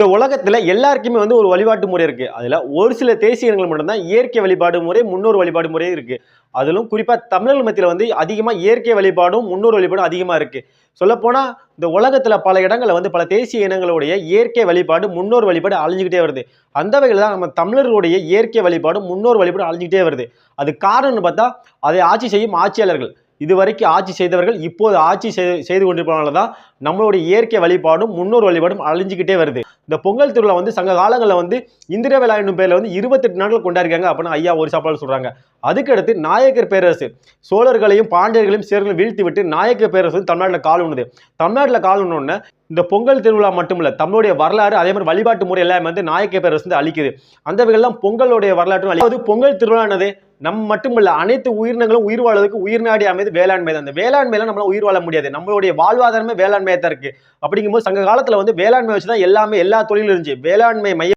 இந்த உலகத்தில் எல்லாருக்குமே வந்து ஒரு வழிபாட்டு முறை இருக்குது அதில் ஒரு சில தேசிய இனங்கள் மட்டும்தான் இயற்கை வழிபாடு முறை முன்னோர் வழிபாடு முறையும் இருக்குது அதிலும் குறிப்பாக தமிழர்கள் மத்தியில் வந்து அதிகமாக இயற்கை வழிபாடும் முன்னோர் வழிபாடும் அதிகமாக இருக்குது சொல்லப்போனால் இந்த உலகத்தில் பல இடங்களில் வந்து பல தேசிய இனங்களுடைய இயற்கை வழிபாடு முன்னோர் வழிபாடு அழிஞ்சிக்கிட்டே வருது. அந்த வகையில் தான் நம்ம தமிழர்களுடைய இயற்கை வழிபாடும் முன்னோர் வழிபாடு அழிஞ்சிக்கிட்டே வருது. அது காரணம்னு பார்த்தா அதை ஆட்சி செய்யும் ஆட்சியாளர்கள். இதுவரைக்கும் ஆட்சி செய்தவர்கள் இப்போது ஆட்சி செய்து கொண்டிருப்பதனால தான் நம்மளுடைய இயற்கை வழிபாடும் முன்னோர் வழிபாடும் அழிஞ்சுக்கிட்டே வருது. இந்த பொங்கல் திருவிழா வந்து சங்க காலங்களில் வந்து இந்திர விழா என்னும் பேரில் வந்து இருபத்தெட்டு நாட்கள் கொண்டாடிருக்காங்க அப்படின்னு ஐயா ஒரு சாப்பாடு சொல்கிறாங்க அதுக்கடுத்து நாயக்கர் பேரரசு. சோழர்களையும் பாண்டியர்களையும் சேர்களையும் வீழ்த்தி விட்டு நாயக்கர் பேரரசு வந்து தமிழ்நாட்டில் கால் உண்ணுது. தமிழ்நாட்டில் கால் உண்ணோடனே இந்த பொங்கல் திருவிழா மட்டுமில்ல தமிழுடைய வரலாறு அதே மாதிரி வழிபாட்டு முறை எல்லாமே வந்து நாயக்க பேரரசு வந்து அழிக்குது. அந்த வகையில் பொங்கலுடைய வரலாற்றும் அழி- பொங்கல் திருவிழானது நம்ம மட்டுமில்ல அனைத்து உயிரினங்களும் உயிர் வாழ்வதற்கு உயிர்நாடி அமைது வேளாண்மை தான். அந்த வேளாண்மையில நம்மளால உயிர் வாழ முடியாது. நம்மளுடைய வாழ்வாதாரமே வேளாண்மையா தான் இருக்கு. அப்படிங்கும்போது சங்க காலத்துல வந்து வேளாண்மை வச்சு தான் எல்லாமே எல்லா தொழிலும் இருந்துச்சு. வேளாண்மை மைய